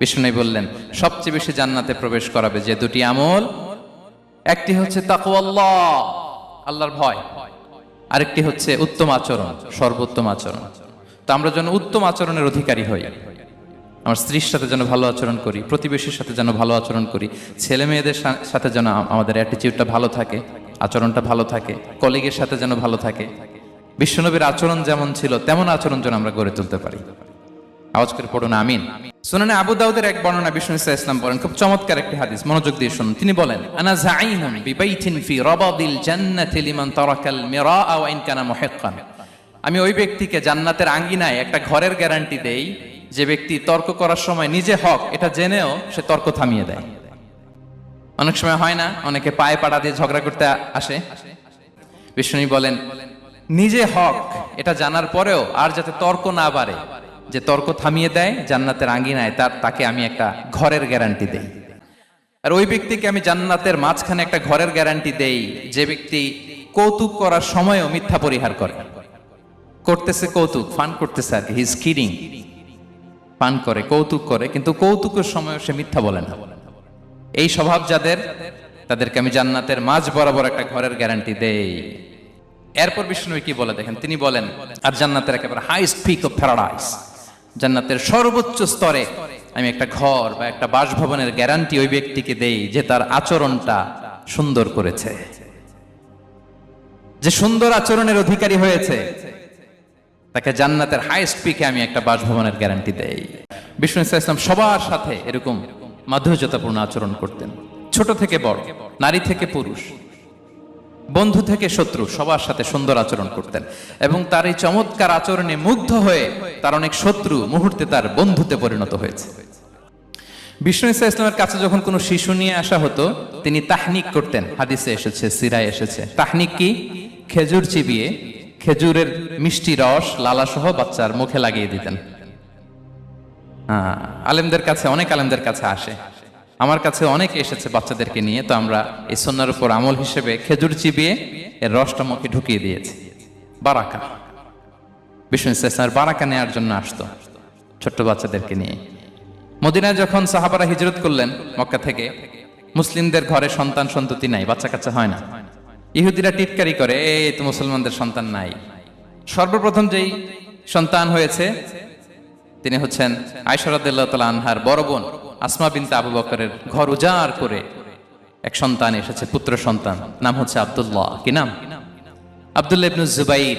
বিষ্ণু বললেন, সবচেয়ে বেশি জান্নাতে প্রবেশ করাবে যে দুটি আমল, একটি হচ্ছে তাকওয়াল্লাহ আল্লাহর ভয়, আরেকটি হচ্ছে উত্তম আচরণ, সর্বোত্তম আচরণ। তো আমরা যেন উত্তম আচরণের অধিকারী হই। আমার স্ত্রীর সাথে যেন ভালো আচরণ করি, প্রতিবেশীর সাথে যেন ভালো আচরণ করি ছেলে মেয়েদের সাথে যেন আমাদের অ্যাটিটিউডটা ভালো থাকে, আচরণটা ভালো থাকে কলিগের সাথে যেন ভালো থাকে। বিশ্বনবীর আচরণ যেমন ছিল, তেমন আচরণ যেন আমরা গড়ে তুলতে পারি। আওয়াজ করে পড়ুন, আমিন। শুনুন আবু দাউদের এক বর্ণনা বিষ্ণু ইসা ইসলাম বলেন, খুব চমৎকার একটি হাদিস, মনোযোগ দিয়ে শুনুন। তিনি বলেন, আনা জাইনুন বিবাইতিন ফি রাবাদিল লিমান তারাকাল মিরাআ ওয়া ইন কানা মুহিক্কান। আমি ওই ব্যক্তিকে জান্নাতের আঙ্গিনায় একটা ঘরের গ্যারান্টি দেই, যে ব্যক্তি তর্ক করার সময় নিজে হক, এটা জেনেও সে তর্ক থামিয়ে দেয়। অনেক সময় হয় না, অনেকে পায়ে পাড়া দিয়ে ঝগড়া করতে আসে। বিষ্ণু বলেন, নিজে হক, এটা জানার পরেও আর যাতে তর্ক না বাড়ে যে তর্ক থামিয়ে দেয়, জান্নাতের আঙ্গিনায় তার, তাকে আমি একটা ঘরের গ্যারান্টি দেই। আর ওই ব্যক্তিকে আমি জান্নাতের মাঝখানে একটা ঘরের গ্যারান্টি দেই, যে ব্যক্তি কৌতুক করার সময়ও মিথ্যা পরিহার করে। করতেছে কৌতুক ফান করতেছে আর কি হিজ কিডিং পান করে, কৌতুক করে, কিন্তু কৌতুকের সময়ও সে মিথ্যা বলে না। এই স্বভাব যাদের, তাদেরকে আমি জান্নাতের মাঝ বরাবর একটা ঘরের গ্যারান্টি দেই। এরপর বিষ্ণু কি বলে দেখেন? তিনি বলেন, আর জান্নাতের একেবারে হাইস্ট পিক অফ প্যারাডাইস জান্নাতের সর্বোচ্চ স্তরে আমি একটা ঘর বা একটা বাসভবনের গ্যারান্টি ওই ব্যক্তিকে দেই যে তার আচরণটা সুন্দর করেছে। যে সুন্দর আচরণের অধিকারী হয়েছে, তাকে জান্নাতের হাইস্ট পিকে আমি একটা বাসভবনের গ্যারান্টি দেই। বিষ্ণু ইসলাম সবার সাথে এরকম মাধুর্যতাপূর্ণ আচরণ করতেন। ছোট থেকে বড়, নারী থেকে পুরুষ, বন্ধু থেকে শত্রু সবার সাথে সুন্দর আচরণ করতেন। এবং তার এই চমৎকার আচরণে মুগ্ধ হয়ে তার অনেক শত্রু মুহূর্তে তার বন্ধুতে পরিণত হয়েছে। বিষ্ণু ইসা ইসলামের কাছে যখন কোনো শিশু নিয়ে আসা হতো, তিনি তাহনিক করতেন। হাদিসে এসেছে, সিরায় এসেছে। তাহনিক কি? খেজুর চিবিয়ে খেজুরের মিষ্টি রস লালা সহ বাচ্চার মুখে লাগিয়ে দিতেন। আলেমদের কাছে, অনেক আলেমদের কাছে আসে। আমার কাছে অনেক এসেছে বাচ্চাদেরকে নিয়ে, তো আমরা এই সন্ন্যার উপর আমল হিসেবে খেজুর চিবিয়ে এর রসটা মুখে ঢুকিয়ে দিয়েছি। বারাকা বিষ্ণু ইসলামের বারাকা নেওয়ার জন্য আসতো, ছোট্ট বাচ্চাদেরকে নিয়ে। মদিনায় যখন সাহাবারা হিজরত করলেন, মক্কা থেকে, মুসলিমদের ঘরে সন্তান সন্ততি নাই বাচ্চা কাচ্চা হয় না। ইহুদিরা টিটকারি করে, এই, তো মুসলমানদের সন্তান নাই। সর্বপ্রথম যেই সন্তান হয়েছে, তিনি হচ্ছেন আয়সরাদ্দাল্লাহ আনহার বড় বোন, আসমা বিনতে আবু বকরের ঘর উজাড় করে এক সন্তান এসেছে, পুত্র সন্তান, নাম হচ্ছে আব্দুল্লাহ। কি নাম? আব্দুল্লাহ ইবনু জুবাইর।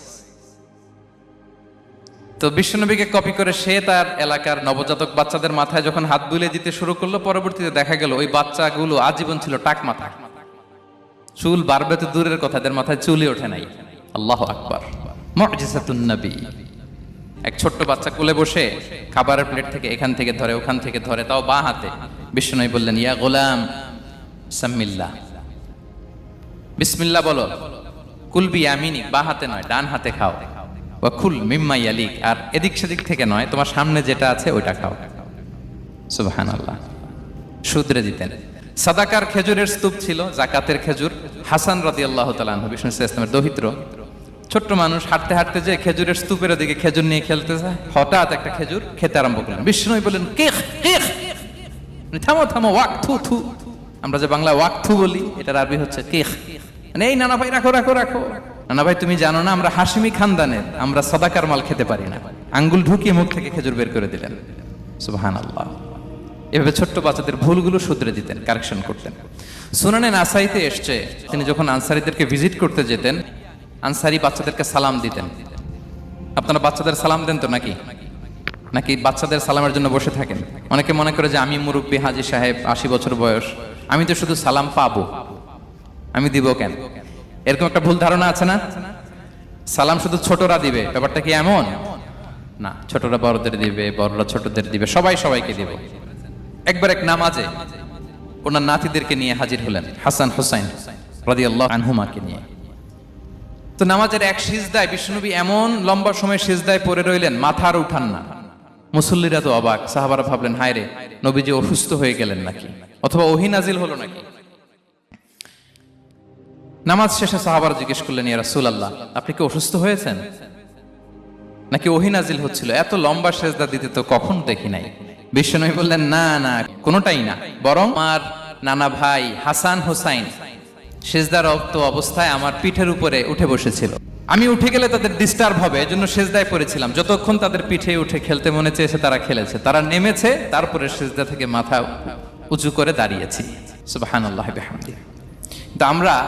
তো বিশ্বনবীকে কপি করে সে তার এলাকার নবজাতক বাচ্চাদের মাথায় যখন হাত বুলে দিতে শুরু করল, পরবর্তীতে দেখা গেল ওই বাচ্চাগুলো আজীবন ছিল টাক মাথা। চুল বাড়বে তো দূরের কথা, এদের মাথায় চুলই ওঠে নাই। আল্লাহ আকবার। নবী। এক ছোট্ট বাচ্চা কোলে বসে খাবারের প্লেট থেকে এখান থেকে ধরে, ওখান থেকে ধরে, তাও বা হাতে। বিষ্ণু বললেন, ইয়া গোলাম, সাম্মিল্লা। বিসমিল্লা বলো, কুলবি আমিনিক বা হাতে নয়, ডান হাতে খাও। খুল মিম্মাই আলিক আর এদিক সেদিক থেকে নয়, তোমার সামনে যেটা আছে ওইটা খাও। সুবহান আল্লাহ শুধরে দিতেন। সাদাকার খেজুরের স্তূপ ছিল, জাকাতের খেজুর। হাসান রাদি আল্লাহ তালাহ বিষ্ণু ইসলামের দহিত্র। ছোট্ট মানুষ হাঁটতে হাঁটতে যে খেজুরের স্তূপের দিকে খেজুর নিয়ে খেলতে যায় হঠাৎ একটা খেজুর খেতে আরম্ভ করলেন। বিষ্ণু বললেন কেখ থামো থামো, ওয়াক থু থু। আমরা যে বাংলা ওয়াক থু বলি, এটার আরবি হচ্ছে কেখ মানে এই নানা ভাই, রাখো রাখো রাখো। নানা ভাই, তুমি জানো না, আমরা হাসিমি খানদানের, আমরা সদাকার মাল খেতে পারি না। আঙ্গুল ঢুকিয়ে মুখ থেকে খেজুর বের করে দিলেন। সুবহান আল্লাহ এভাবে ছোট্ট বাচ্চাদের ভুলগুলো শুধরে দিতেন কারেকশন করতেন। সুনানে নাসাইতে এসছে, তিনি যখন আনসারিদেরকে ভিজিট করতে যেতেন, আনসারি বাচ্চাদেরকে সালাম দিতেন। আপনারা বাচ্চাদের সালাম দেন তো নাকি? নাকি বাচ্চাদের সালামের জন্য বসে থাকেন? অনেকে মনে করে যে আমি মুরব্বী হাজি সাহেব, আশি বছর বয়স, আমি তো শুধু সালাম পাবো। আমি দিব কেন? এরকম একটা ভুল ধারণা আছে না? সালাম শুধু ছোটরা দিবে, ব্যাপারটা কি এমন? না, ছোটরা বড়দের দিবে, বড়রা ছোটদের দিবে, সবাই সবাইকে দিবে। একবার এক নামাজে ওনার নাতিদেরকে নিয়ে হাজির হলেন, হাসান হুসাইন রাদিয়াল্লাহু আনহুমাকে নিয়ে। তো নামাজের এক সিজদায় বিষ্ণুনবী এমন লম্বা সময় সিজদায় পড়ে রইলেন মাথা আর উঠান না। মুসল্লিরা তো অবাক, সাহাবারা ভাবলেন হায় রে নবীজি অসুস্থ হয়ে গেলেন নাকি? অথবা ওহি নাজিল হলো নাকি? নামাজ শেষে সাহাবার জিজ্ঞেস করলেন, ইয়া রাসুল আল্লাহ আপনি কি অসুস্থ হয়েছেন? নাকি ওহি নাজিল হচ্ছিল? এত লম্বা সেজদা দিতে তো কখন দেখি নাই? বিশ্বনবী বললেন, না না, কোনোটাই না। বরং আমার নানা ভাই হাসান হোসাইন সেজদার রক্ত অবস্থায় আমার পিঠের উপরে উঠে বসেছিল। আমি উঠে গেলে তাদের ডিস্টার্ব হবে, এজন্য সেজদায় পড়েছিলাম। যতক্ষণ তাদের পিঠে উঠে খেলতে মনে চেয়েছে, তারা খেলেছে। তারা নেমেছে, তারপরে সেজদা থেকে মাথা উঁচু করে দাঁড়িয়েছি। বিহামদিহি। কিন্তু আমরা